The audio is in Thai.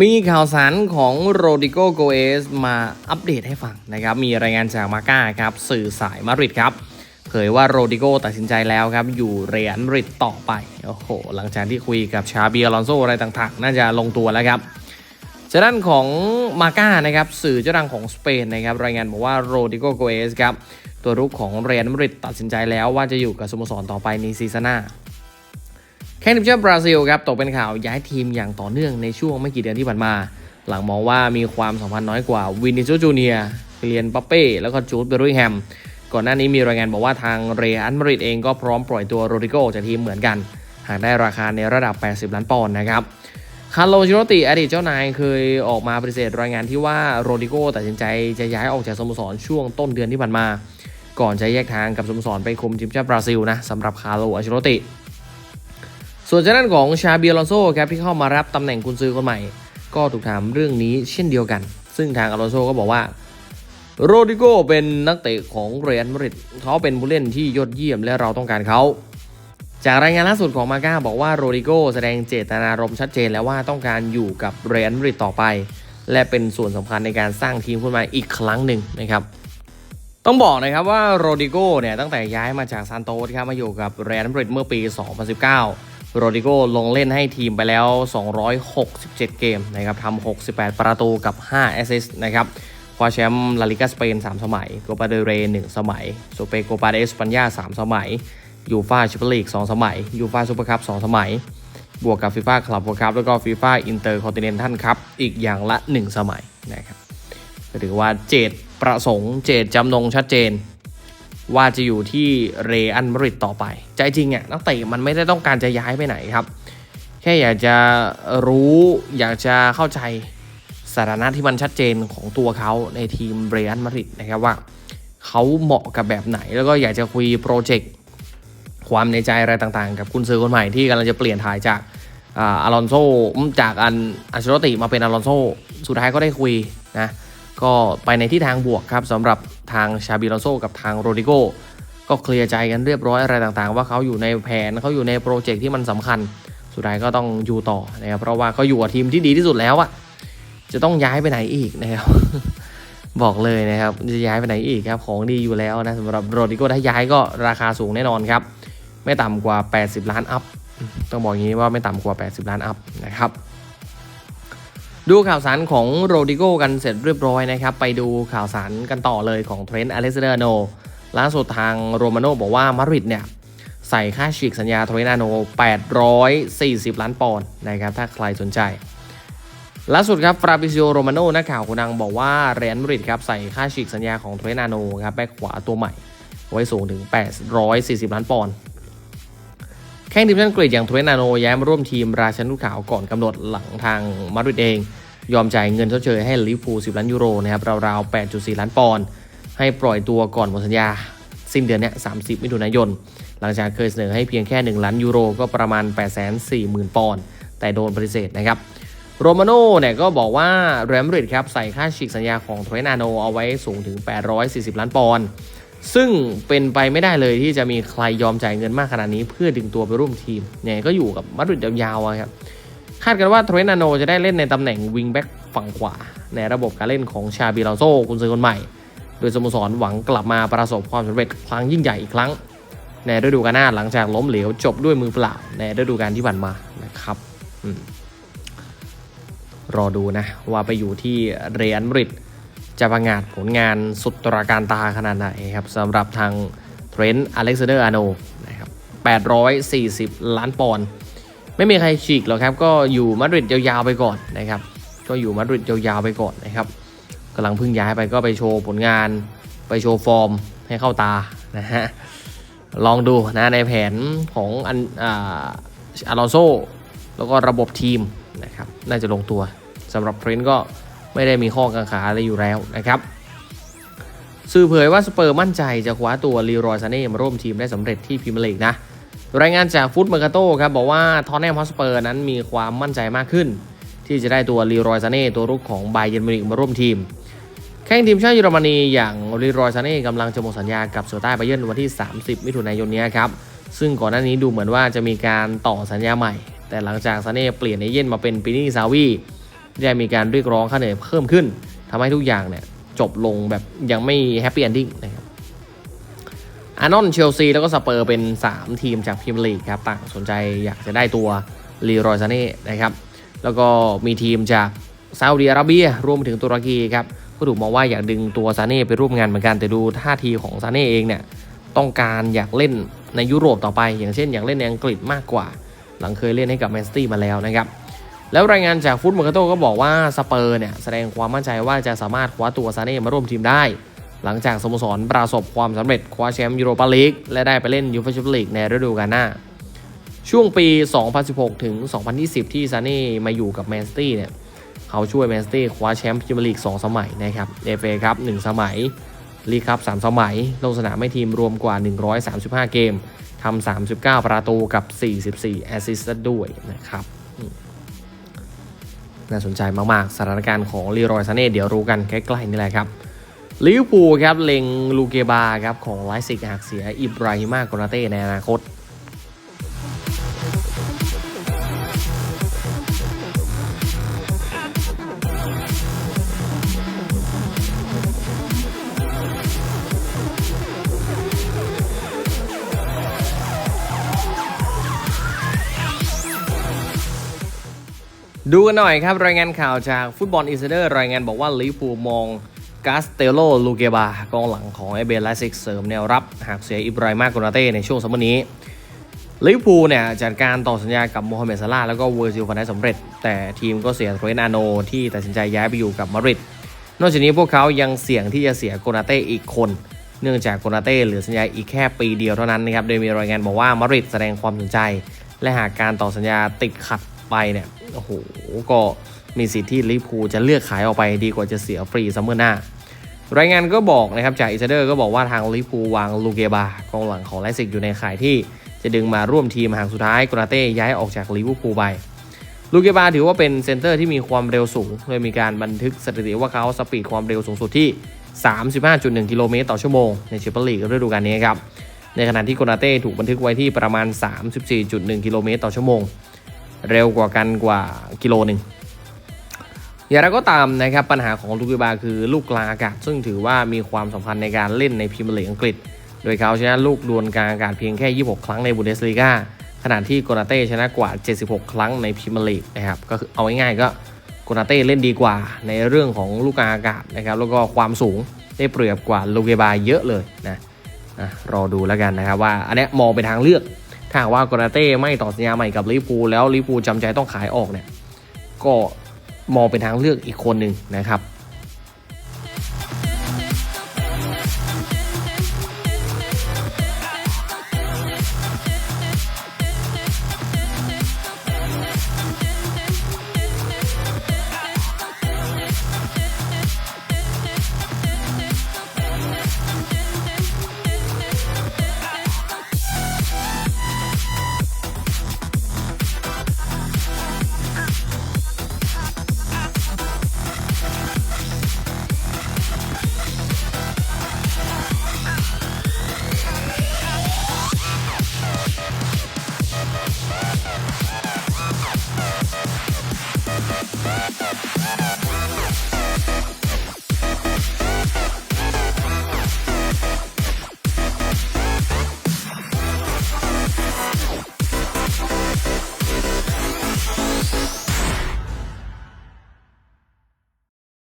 มีข่าวสารของโรดิโกโกเอสมาอัปเดตให้ฟังนะครับ มีรายงานจากมาก้าครับ สื่อสายมาริดครับ เผยว่าโรดิโกตัดสินใจแล้วครับ อยู่เรอัลมาริดต่อไป โอ้โห หลังจากที่คุยกับชาเบียลอนโซอะไรต่างๆ น่าจะลงตัวแล้วครับจากด้านของมาก้านะครับ สื่อเจ้าดังของสเปนนะครับ รายงานบอกว่าโรดิโกโกเอสครับ ตัวรุกของเรอัลมาริดตัดสินใจแล้วว่าจะอยู่กับสโมสรต่อไปในซีซั่นหน้า แข่งทีมชาติบราซิลครับตกเป็นข่าวย้ายทีมอย่างต่อเนื่องในช่วงไม่กี่เดือนที่ผ่านมา หลังมองว่ามีความสัมพันธ์น้อยกว่าวินิจจูเนียเลียนปัปเป้ แล้วก็จูดเบร์ริงแฮม ก่อนหน้านี้มีรายงานบอกว่าทางเรอัลมาดริดเองก็พร้อมปล่อยตัวโรดิโกจากทีมเหมือนกัน หากได้ราคาในระดับ 80 ล้านปอนด์นะครับคาร์โลชิโรติอดีตเจ้านายเคยออกมาปฏิเสธรายงานที่ว่าโรดิโกตัดสินใจจะย้ายออกจากสโมสรช่วงต้นเดือนที่ผ่านมา ก่อนจะแยกทางกับสโมสรไปคุมทีมชาติบราซิลนะสำหรับคาร์โลอัชโรติ ส่วนจากด้านของชาเบียลอนโซครับที่เข้ามารับตำแหน่งกุนซือคนใหม่ ก็ถูกถามเรื่องนี้เช่นเดียวกัน ซึ่งทางอลอนโซก็บอกว่าโรดิโกเป็นนักเตะของเรอัลมาดริดเขาเป็นผู้เล่นที่ยอดเยี่ยมและเราต้องการเขา จากรายงานล่าสุดของมาก้าบอกว่าโรดิโกแสดงเจตนารมณ์ชัดเจนแล้วว่าต้องการอยู่กับเรอัลมาดริดต่อไป และเป็นส่วนสำคัญในการสร้างทีมขึ้นมาอีกครั้งหนึ่งนะครับต้องบอกนะครับว่าโรดิโกเนี่ยตั้งแต่ย้ายมาจากซานโตสครับมาอยู่กับเรอัลมาดริดเมื่อปี 2019 โรดิโกลงเล่นให้ทีมไปแล้ว 267 เกมนะครับทำ68 ประตูกับ 5 แอสซิสต์นะครับคว้าแชมป์ลาลิกาสเปน 3 สมัยโกปาเดเร1สมัยโซเปโกปาเดสปัญญา 3 สมัยยูฟาแชมเปี้ยนลีก 2 สมัยยูฟาซูเปอร์คัพ 2 สมัย บวกกับฟีฟ่าคลับเวิลด์คัพแล้วก็ฟีฟ่าอินเตอร์คอนติเนนทัลคัพอีกอย่างละ 1 สมัยนะครับก็ถือว่าเจตประสงค์เจตจำนงชัดเจน ว่าจะอยู่ที่เรอัลมาดริดต่อไป ใจจริงอะนักเตะมันไม่ได้ต้องการจะย้ายไปไหนครับ แค่อยากจะรู้อยากจะเข้าใจสถานะที่มันชัดเจนของตัวเขาในทีมเรอัลมาดริดนะครับว่าเขาเหมาะกับแบบไหน แล้วก็อยากจะคุยโปรเจกต์ความในใจอะไรต่างๆ กับคุณซื้อคนใหม่ที่กำลังจะเปลี่ยนถ่ายจากอาอลอนโซจากอันอัชโรติมาเป็นอาลอนโซสุดท้ายก็ได้คุยนะก็ไปในที่ทางบวกครับสำหรับ ทางชาบิลอนโซกับทางโรดิโกก็เคลียร์ใจกันเรียบร้อยอะไรต่างๆ ว่าเขาอยู่ในแผนเขาอยู่ในโปรเจกต์ที่มันสำคัญ สุดท้ายก็ต้องอยู่ต่อนะครับเพราะว่าเขาอยู่กับทีมที่ดีที่สุดแล้วอะจะต้องย้ายไปไหนอีกนะครับบอกเลยนะครับจะย้ายไปไหนอีกครับของดีอยู่แล้วนะสำหรับโรดิโกถ้าย้ายก็ราคาสูงแน่นอนครับไม่ต่ำกว่า 80 ล้านอัพต้องบอกอย่างนี้ว่าไม่ต่ำกว่า 80 ล้านอัพนะครับ ดูข่าวสารของโรดิโกกันเสร็จเรียบร้อยนะครับ ไปดูข่าวสารกันต่อเลยของเทรนต์อเล็กซานเดอร์โนล่าสุดทางโรมาโนบอกว่ามาริดเนี่ย ใส่ค่าฉีกสัญญาเทรนต์อาโน 840 ล้านปอนด์นะครับ ถ้าใครสนใจ ล่าสุดครับฟราบิซิโอโรมาโนนักข่าวคนดังบอกว่าเรอัลมาริดครับใส่ค่าฉีกสัญญาของเทรนต์อาโนครับแบ็คขวาตัวใหม่ ไว้สูงถึง 840 ล้านปอนด์ แข่งทีมชาติอังกฤษอย่างเทรนต์นาโนย้ายมาร่วมทีมราชันลูกขาวก่อนกำหนดหลังทางมาดริดเอง ยอมจ่ายเงินชดเชยให้ลิเวอร์พูล10 ล้านยูโรนะครับราวๆ 8.4 ล้านปอนด์ให้ปล่อยตัวก่อนหมดสัญญา สิ้นเดือนนี้30 มิถุนายน หลังจากเคยเสนอให้เพียงแค่ 1 ล้านยูโรก็ประมาณ 840,000 ปอนด์แต่โดนปฏิเสธนะครับโรมาโน่เนี่ยก็บอกว่าเรมริดครับใส่ค่าฉีกสัญญาของเทรนต์นาโนเอาไว้สูงถึง 840 ล้านปอนด์ ซึ่งเป็นไปไม่ได้เลยที่จะมีใครยอมจ่ายเงินมากขนาดนี้ เพื่อดึงตัวไปร่วมทีมเนี่ยก็อยู่กับมาดริดยาวๆครับคาดกันว่าเทรนต์นาโนจะได้เล่นในตำแหน่งวิงแบ็กฝั่งขวา ในระบบการเล่นของชาบิลาโซกุนซือคนใหม่ โดยสโมสรหวังกลับมาประสบความสำเร็จครั้งยิ่งใหญ่อีกครั้ง ในฤดูกาลหน้าหลังจากล้มเหลวจบด้วยมือเปล่า ในฤดูกาลที่ผ่านมานะครับรอดูนะว่าไปอยู่ที่เรอัลมาดริด จะประงาดผลงานสุดตราการตาขนาดไหนครับสำหรับทางเทรนต์อเล็กซานเดอร์อาโนนะครับ840 ล้านปอนด์ไม่มีใครฉีกหรอกครับ ก็อยู่มาดริดยาวๆไปก่อนนะครับ ก็อยู่มาดริดยาวๆไปก่อนนะครับกำลังเพิ่งย้ายไปก็ไปโชว์ผลงาน ไปโชว์ฟอร์มให้เข้าตานะฮะลองดูนะในแผนของอันอาลอนโซแล้วก็ระบบทีมนะครับน่าจะลงตัวสำหรับเทรนต์ก็ ไม่ได้มีข้อกังขาอะไรอยู่แล้วนะครับสื่อเผยว่าสเปอร์มั่นใจจะคว้าตัวลีรอยซาเน่มาร่วมทีมได้สำเร็จที่พรีเมียร์ลีกนะรายงานจากฟุตเมอร์กาโต้ครับบอกว่าทอนแนมฮอสเปอร์นั้นมีความมั่นใจมากขึ้น ที่จะได้ตัวลีรอยซาเน่ตัวรุกของไบเยนมิวนิกมาร่วมทีม แข่งทีมชาติเยอรมนีอย่างลีรอยซาเน่กำลังจะหมดสัญญากับเสือใต้ไบเยนวันที่ 30 มิถุนายนนี้ครับซึ่งก่อนหน้านี้ดูเหมือนว่าจะมีการต่อสัญญาใหม่ แต่หลังจากซาเน่เปลี่ยนเอเย่นมาเป็นปินี่ซาวี ได้มีการเรียกร้องค่าเหนื่อยเพิ่มขึ้นทำให้ทุกอย่างเนี่ยจบลงแบบยังไม่แฮปปี้เอนดิ้งนะครับอาร์นอนเชลซีแล้วก็สเปอร์เป็น 3 ทีมจากพรีเมียร์ลีกครับต่างสนใจอยากจะได้ตัวลีรอยซาเน่นะครับแล้วก็มีทีมจากซาอุดิอาระเบียรวมไปถึงตุรกีครับก็ถูกมองว่าอยากดึงตัวซาเน่ไปร่วมงานเหมือนกันแต่ดูท่าทีของซาเน่เองเนี่ยต้องการอยากเล่นในยุโรปต่อไป อย่างเช่น อยากเล่นในอังกฤษมากกว่า หลังเคยเล่นให้กับแมนซิตี้มาแล้วนะครับ แล้วรายงานจากฟุตเมอร์โตก็บอกว่าสเปอร์เนี่ยแสดงความมั่นใจว่าจะสามารถคว้าตัวซาเน่มาร่วมทีมได้ หลังจากสโมสรประสบความสำเร็จคว้าแชมป์ยูโรปาลีกและได้ไปเล่นยูฟ่าแชมเปี้ยนลีกในฤดูกาลหน้า ช่วงปี 2016 ถึง 2020 ที่ซาเน่มาอยู่กับแมนซิตี้เนี่ยเขาช่วยแมนซิตี้คว้าแชมป์พรีเมียร์ลีก 2 สมัยนะครับเอฟเอครับ 1 สมัยลีกครับ 3 สมัย ลงสนามให้ทีมรวมกว่า 135 เกมทำ39 ประตูกับ 44 แอสซิสต์ด้วยนะครับ น่าสนใจมากๆ สถานการณ์ของลีรอยซาเน่เดี๋ยวรู้กันใกล้ๆนี่แหละครับลิวพูครับเล็งลูเกบาครับของไลซิกหากเสียอิบราฮิมากนาเต้ในอนาคต ดูกันหน่อยครับ รายงานข่าวจากฟุตบอลอินไซเดอร์รายงานบอกว่าลิเวอร์พูมองกาสเตโลลูเกบากองหลังของเอเบลไลซิกเสริมแนวรับ หากเสียอิบราฮิมาโกนาเต้ในช่วงซัมเมอร์นี้ลิเวอร์พูเนี่ยจัดการต่อสัญญากับโมฮัมเหม็ดซาลาแล้วก็เวอร์จิลฟันได้สำเร็จ แต่ทีมก็เสียโทรเอนอาโนที่ตัดสินใจย้ายไปอยู่กับมาริดนอกจากนี้พวกเขายังเสี่ยงที่จะเสียโกนาเต้อีกคน เนื่องจากโกนาเต้เหลือสัญญาอีกแค่ปีเดียวเท่านั้นนะครับโดยมีรายงานบอกว่ามาริดแสดงความสนใจ และหากการต่อสัญญาติดขัด ไปเนี่ยโอ้โหก็มีสิทธิ์ที่ลิพูจะเลือกขายออกไปดีกว่าจะเสียฟรีซัมเมอร์หน้ารายงานก็บอกนะครับจากอิซเดอร์ก็บอกว่าทางลิพูวางลูเกบากองหลังของไลซิกอยู่ในข่ายที่จะดึงมาร่วมทีมหากสุดท้ายกนาเต้ย้ายออกจากลิเวอร์พูลไปลูเกบาถือว่าเป็นเซนเตอร์ที่มีความเร็วสูงโดยมีการบันทึกสถิติว่าเขาสปีดความเร็วสูงสุดที่ 35.1 กิโลเมตรต่อชั่วโมงในแชมเปี้ยนลีกฤดูกาลนี้ครับ ในขณะที่โกนาเต้ถูกบันทึกไว้ที่ประมาณ 34.1 กิโลเมตรต่อชั่วโมง เร็วกว่ากันกว่ากิโลหนึ่งอย่างไรก็ตามนะครับปัญหาของลูกิบาคือลูกกลางอากาศ ซึ่งถือว่ามีความสำคัญในการเล่นในพรีเมียร์ลีกอังกฤษ โดยเขาชนะลูกดวลกลางอากาศเพียงแค่ 26 ครั้งในบูเดสลีกาขณะที่โกนาเต้ชนะกว่า 76 ครั้งในพรีเมียร์ลีกนะครับก็คือเอาง่ายๆก็โกนาเต้เล่นดีกว่าในเรื่องของลูกกลางอากาศนะครับแล้วก็ความสูงได้เปรียบกว่าลูเกบาเยอะเลยนะอะรอดูแล้วกันนะครับว่าอันนี้มองเป็นทางเลือก ถ้าว่ากราเต้ไม่ต่อสัญญาใหม่กับลิปูแล้วลิปูจำใจต้องขายออกเนี่ยก็มองเป็นทางเลือกอีกคนหนึ่งนะครับ